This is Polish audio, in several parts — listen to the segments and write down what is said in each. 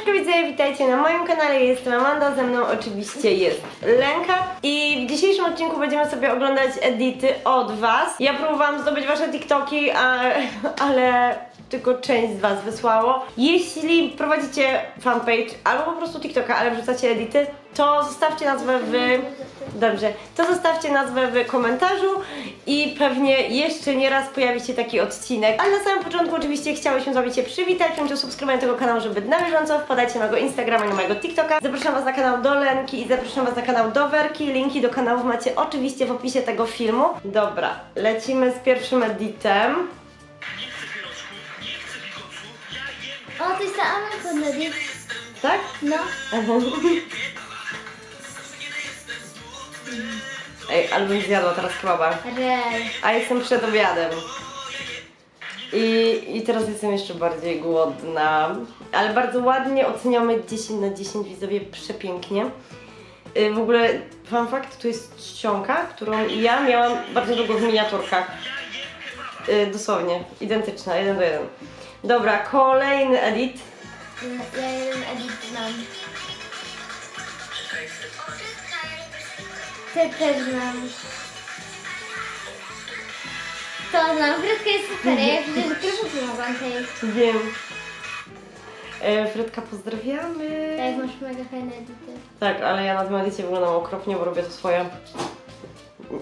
Siemaneczko widzowie, witajcie na moim kanale, jestem Amanda, ze mną oczywiście jest Lenka i w dzisiejszym odcinku będziemy sobie oglądać edity od Was. Ja próbowałam zdobyć Wasze TikToki, a, ale tylko część z Was wysłało. Jeśli prowadzicie fanpage albo po prostu TikToka, ale wrzucacie edity, to zostawcie nazwę w... Dobrze, to zostawcie nazwę w komentarzu i pewnie jeszcze nie raz pojawi się taki odcinek. Ale na samym początku oczywiście chciałyśmy z Wami się przywitać, bądź subskrybować tego kanału, żeby na bieżąco wpadajcie na mojego Instagrama i na mojego TikToka. Zapraszam Was na kanał do Lenki i zapraszam Was na kanał do Werki. Linki do kanałów macie oczywiście w opisie tego filmu. Dobra, lecimy z pierwszym editem. O, to jest ta Nedy. Tak? No. Ej, ale bym zjadła teraz kebaba. Rej. A jestem przed obiadem. I, I teraz jestem jeszcze bardziej głodna. Ale bardzo ładnie oceniamy 10 na 10 widzowie przepięknie. Y, W ogóle fun fact, tu jest czcionka, którą ja miałam bardzo długo w miniaturkach. Y, Dosłownie, identyczna, jeden do jeden. Dobra, kolejny edit. Ja jeden edit znam. Ty też znam. To znam. Frytka jest super. Ja przecież kryszówki mogłam tej. Wiem. E, Fredka, pozdrawiamy. Tak, masz mega fajne edity. Tak, ale ja na tym edycie wyglądam okropnie, bo robię to swoje.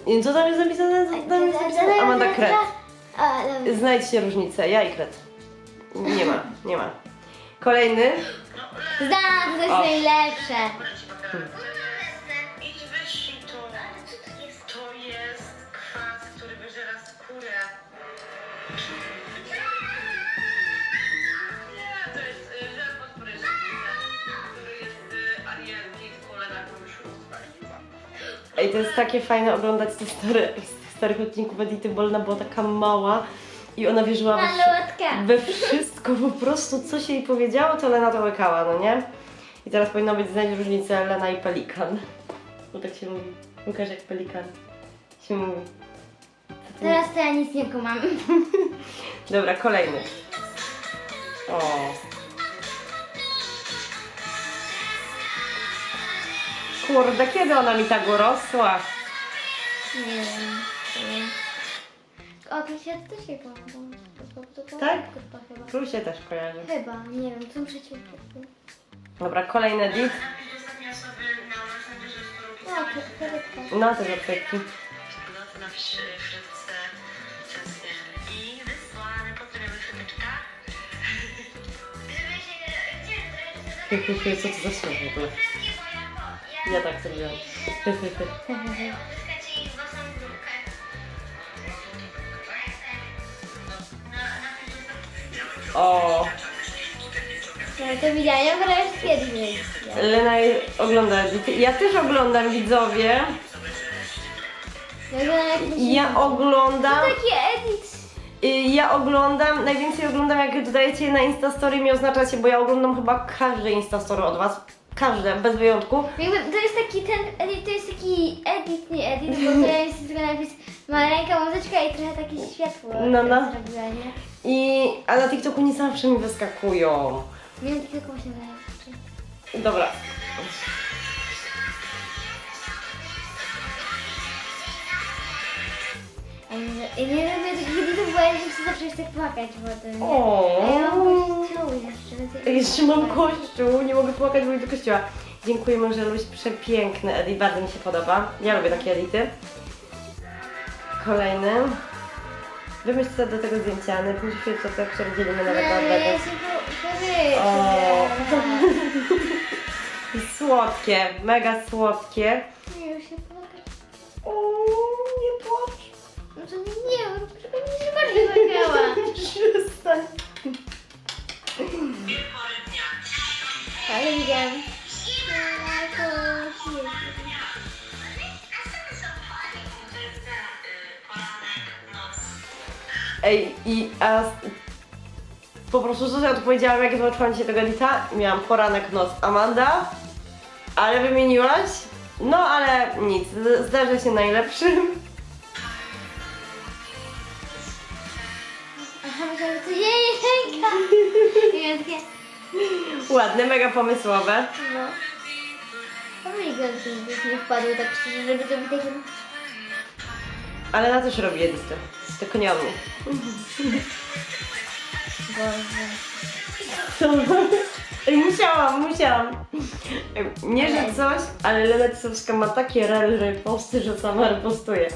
I co tam jest napisane? Co tam jest napisane? Amanda Kret. A, dobra. Znajdźcie różnicę, ja i Kret. Nie ma, nie ma. Kolejny. Znam, to jest O. najlepsze. To jest kwas, który wyżera skórę. Nie, to jest y, żel pod prysznicem, który jest y. Ej, to jest takie fajne oglądać te stare, z tych starych odcinków Edity, bo ona była taka mała i ona wierzyła we, wszy- we wszystko, po prostu co się jej powiedziało, to Lena to łykała, no nie? I teraz powinno być znać różnicę Lena i Pelikan. Bo tak się mówi. Łukasz jak Pelikan. Się mówi. Teraz to ja nic nie kumam. Dobra, kolejny. O. Kurde, kiedy ona mi tak urosła? Nie wiem. Nie. O, to się też. To, to, to, Tak? to chyba. Tu się też kojarzy. Chyba, nie wiem, są przeciwko. Dobra, kolejny edit. Napisz ostatnie osoby na Messengerze, z którą Tak, korekta. No, te zapytki. No to napisz y, Frytce wczesnie. I wysłane, pozdrawiamy Fryteczka. Co to za słowo w ogóle? Ja tak zrobiłam. O, Ja to już kiedyś wiedzieć. Lena ogląda. Ja też oglądam widzowie. Ja oglądam jak myślę. Ja oglądam. Taki edit. Y, Ja oglądam, najwięcej oglądam jak dodajecie na Instastory i mi oznaczacie, bo ja oglądam chyba każde Instastory od was. Każde, bez wyjątku. Jakby to jest taki ten edit, to jest taki edit, nie edit, bo to jest tylko napis ma ręka, muzyczka i trochę takie światło. No, no. Zrobiła, nie? I, a na TikToku nie zawsze mi wyskakują. Wiem, tylko właśnie wydaje. Dobra. Ja nie lubię takich editów, bo ja nie chcę zawsze tak płakać potem. nie? O. A ja mam kościół jeszcze. więc ja- Jeszcze mam kościół, nie mogę płakać, bo idę do kościoła. Dziękuję, że lubisz przepiękny edit, bardzo mi się podoba. Ja lubię takie edity. Kolejny. Wymyśl co do tego zdjęcia, najpierw co to, które dzielimy nawet na Nie, ja odległość. się po- O. Słodkie, mega słodkie. Nie, już się płakać. O. No to nie, tylko mi się bardziej płakała. Przestań. Ale widziałam. Ej, i a, po prostu co ja odpowiedziałam, jak zobaczyłam dzisiaj tego edita? Miałam poranek, noc Amanda, ale wymieniłaś? No ale nic, z- zdarza się najlepszym. Myślałam, że to jej ręka. I ja takie, Ładne, mega pomysłowe. No. To mi byś nie tak szczerze, żeby takie... Ale na też robi edyty. Nie on mnie. Boże. Musiałam, musiałam. Nie, że coś, ale Lena Cisowska ma takie rel reposty, że sama repostuje.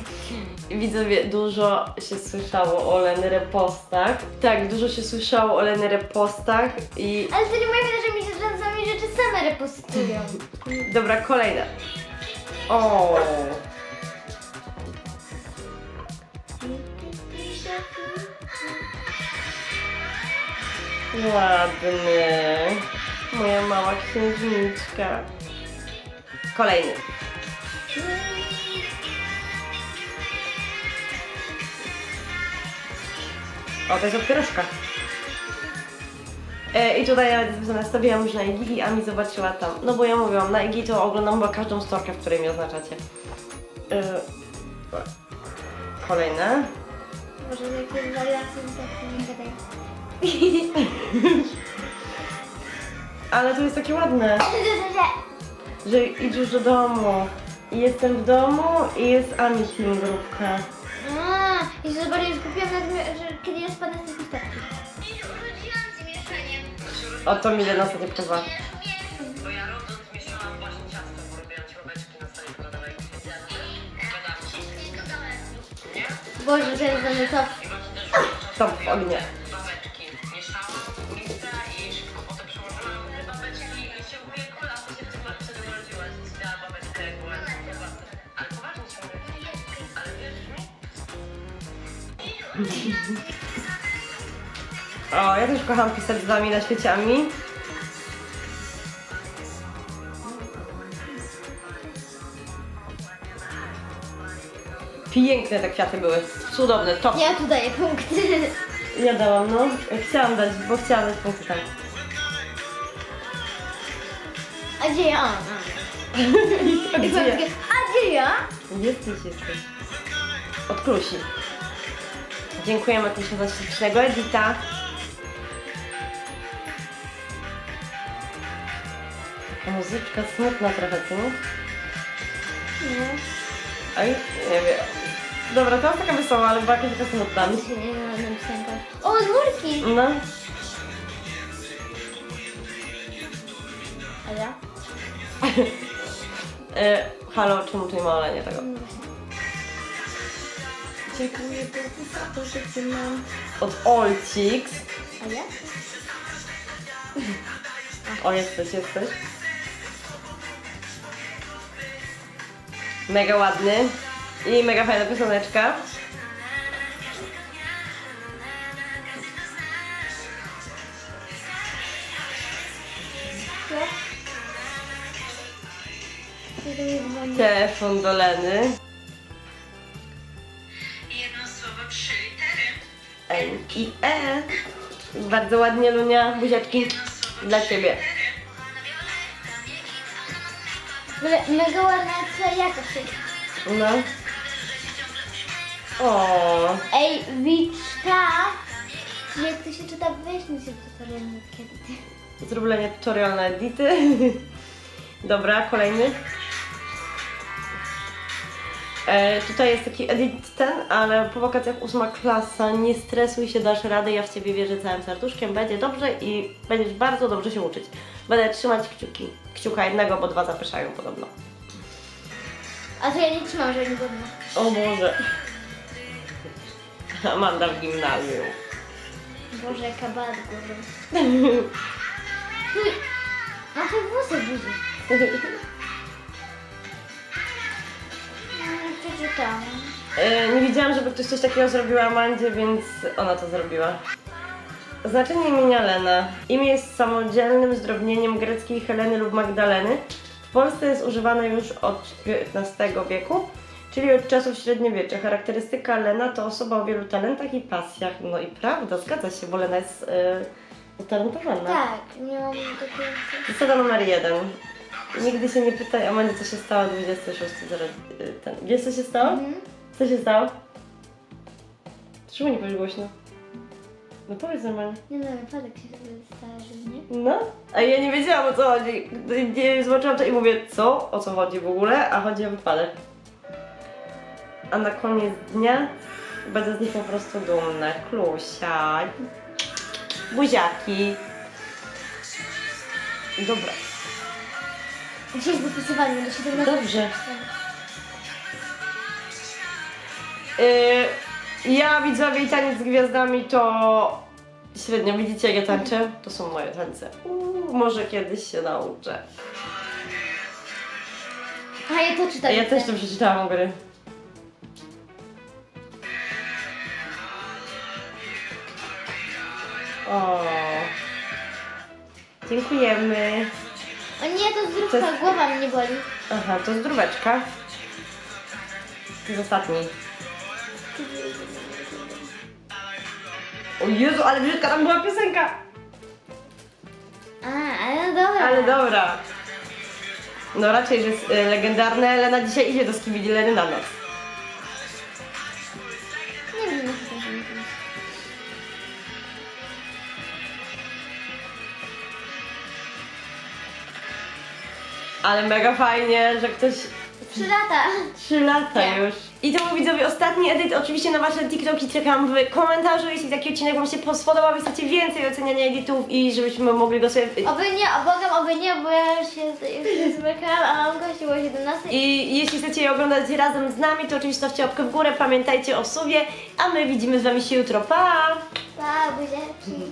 Widzowie, dużo się słyszało o Leny repostach. Tak, dużo się słyszało o Leny repostach i... Ale to nie moja wina, że mi się czasami rzeczy same repostują. Dobra, kolejne. O. Ładny. Moja mała księżniczka. Kolejny. O, to jest od pierożka. E, I tutaj ja nastawiłam już na Igili, a mi zobaczyła tam. No bo ja mówiłam, na Igili to oglądam chyba każdą storkę, w której mnie oznaczacie. E, kolejne. Może jakieś wariacje tak nie. Ale to jest takie ładne, że idziesz do domu. I jestem w domu i jest Ami Team grupka. A, I że zobaczcie, już kupiłam, na tym, że kiedy ja spadnę z tej. O, to mi Lena ostatnio pokazała. Bo ja rodząc mieszałam właśnie ciasto, bo robiłam na stole porodowej. Nie? Boże, to jest też Stop ognie. O, ja też kocham pisać z wami na świeciami. Piękne te kwiaty były. Cudowne, top. Ja tu daję punkty. Ja dałam, no. Chciałam dać, bo chciałam dać punkty tak. A gdzie ja? A, A I gdzie A gdzie ja? Jesteś, jesteś. Od Klusi. Dziękujemy Klusi za ślicznego Edita. Muzyczka smutna trochę, co nie? No. Oj, nie wiem. Dobra, to jest taka wesoła, ale była jakaś taka smutna. Się nie ma na piosenkę. O, nurki! No. A ja? E, halo, czemu tu nie ma olenia tego? No właśnie. Dziękuję bardzo za to, że ty mam. Od Olcix. A ja? O, jesteś, jesteś. Mega ładny. I mega fajna pioseneczka. Telefon do Leny. Jedno słowo, trzy litery. N i E. Bardzo ładnie, Lunia. Buziaczki dla Ciebie. Mega ładna jest. No. O. Ej, Wiczka! Jak to się czyta, weź mi się tutorialnie kiedy. Zrobienie tutorial na edity. Dobra, kolejny. E, tutaj jest taki edit ten, ale po wakacjach ósma klasa, nie stresuj się, dasz radę, ja w Ciebie wierzę całym serduszkiem, będzie dobrze i będziesz bardzo dobrze się uczyć. Będę trzymać kciuki. Kciuka jednego, bo dwa zapyszają podobno. A to ja nie trzymam żadnego dna. O Boże. Amanda w gimnazjum. Boże, jaka górą. Ma te włosy buzi. E, nie widziałam, żeby ktoś coś takiego zrobił Amandzie, więc ona to zrobiła. Znaczenie imienia Lena. Imię jest samodzielnym zdrobnieniem greckiej Heleny lub Magdaleny. W Polsce jest używane już od XV wieku, czyli od czasów średniowiecza. Charakterystyka Lena to osoba o wielu talentach i pasjach. No i prawda, zgadza się, bo Lena jest e, utalentowana. Tak, miałam takie... Zasada numer jeden. Nigdy się nie pytaj Amandzie, co się stało 26 zaraz, y, ten. Wiesz, co się stało? Mhm. Co się stało? Czemu nie powiesz głośno? No powiedz normalnie. Nie no, wypadek się zdarzy, nie? No, a ja nie wiedziałam o co chodzi. Nie zobaczyłam to i mówię, co? O co chodzi w ogóle? A chodzi o wypadek. A na koniec dnia będę z nich po prostu dumna. Klusia. Buziaki. Dobra. Jest dopisywanie do 17. Dobrze. Yy, ja widzowie i taniec z gwiazdami to średnio widzicie jak ja tańczę? To są moje tańce. Uuu, może kiedyś się nauczę. A ja to czytam. ja też to przeczytałam u góry. O. Dziękujemy. O nie, to zdrówka, To jest- głowa mnie boli. Aha, to zdróweczka. To jest ostatni. O Jezu, ale brzydka tam była piosenka. A, ale no dobra. Ale dobra. No raczej, że jest e, legendarne. Elena dzisiaj idzie do Skibidi Leny na noc. Ale mega fajnie, że ktoś Trzy lata. Trzy lata Nie. już. I to był widzowie ostatni edyt. Oczywiście na wasze TikToki czekam w komentarzu. Jeśli taki odcinek wam się spodobał, wystarczy więcej oceniania editów i żebyśmy mogli go sobie... Oby nie, obogam, oby nie, bo ja już się, już się zmykałam, a mam gości o 17. I jeśli chcecie je oglądać razem z nami, to oczywiście stawcie łapkę w górę, pamiętajcie o subie, a my widzimy z wami się jutro. Pa! Pa, buziaczki.